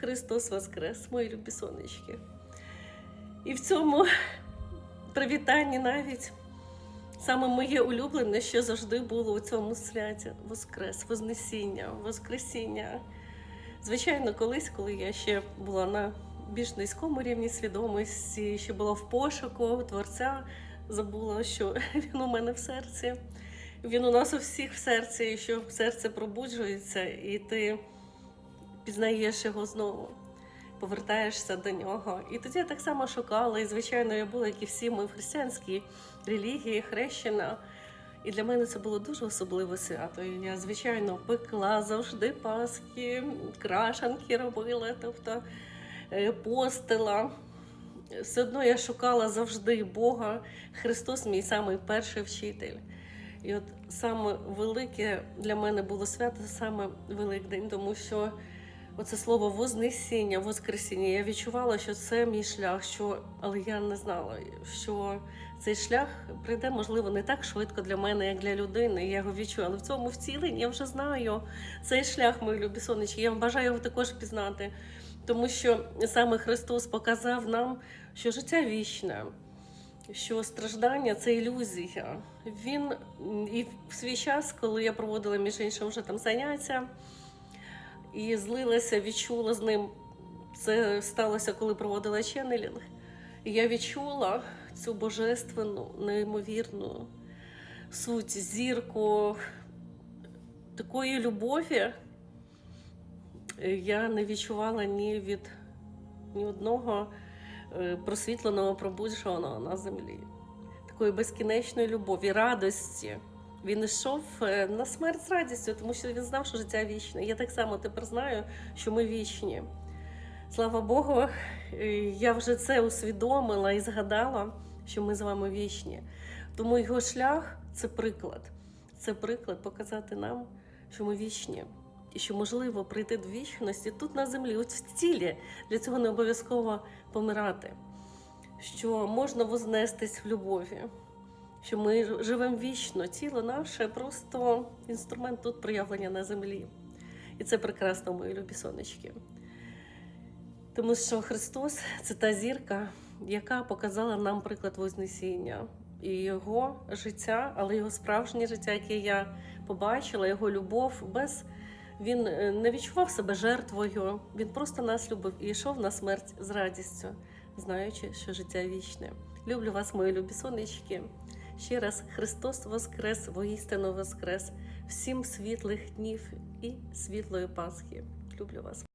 Христос Воскрес, мої любі сонечки. І в цьому привітанні навіть саме моє улюблене, що завжди було у цьому святі Воскрес, Вознесіння, Воскресіння. Звичайно, колись, коли я ще була на більш низькому рівні свідомості, ще була в пошуку творця, забула, що він у мене в серці. Він у нас у всіх в серці, і що серце пробуджується, і ти пізнаєш його знову, повертаєшся до нього. І тоді я так само шукала, і звичайно, я була, як і всі ми в християнській релігії, хрещена. І для мене це було дуже особливе свято. І я, звичайно, пекла завжди паски, крашанки робила, тобто е, постила. Все одно я шукала завжди Бога. Христос мій самий перший вчитель. І от саме велике для мене було свято, саме Великдень, тому що оце слово Вознесіння, Воскресіння. Я відчувала, що це мій шлях, що... але я не знала, що цей шлях прийде, можливо, не так швидко для мене, як для людини. Я його відчую. Але в цьому вціленні я вже знаю цей шлях, мої любі сонечки. Я вам бажаю його також пізнати, тому що саме Христос показав нам, що життя вічне. Що страждання це ілюзія. Він і в свій час, коли я проводила між іншим вже там заняття і злилася, відчула з ним. Це сталося, коли проводила ченнелінг. І я відчула цю божественну, неймовірну суть, зірку такої любові. Я не відчувала ні від ні одного е, просвітленого, пробудженого на землі, такої безкінечної любові, радості. Він йшов е, на смерть з радістю, тому що він знав, що життя вічне. Я так само тепер знаю, що ми вічні. Слава Богу, е, я вже це усвідомила і згадала, що ми з вами вічні. Тому його шлях це приклад. Це приклад показати нам, що ми вічні. І що можливо прийти до вічності тут на землі, от в тілі. Для цього не обов'язково помирати. Що можна вознестись в любові, що ми живемо вічно. Тіло наше просто інструмент тут проявлення на землі. І це прекрасно, мої любі сонечки. Тому що Христос це та зірка, яка показала нам приклад Вознесіння. І його життя, але його справжнє життя, яке я побачила, його любов без він е, не відчував себе жертвою. Він просто нас любив і йшов на смерть з радістю, знаючи, що життя вічне. Люблю вас, мої любі сонечки. Ще раз Христос Воскрес, воістину Воскрес, всім світлих днів і світлої Пасхи. Люблю вас.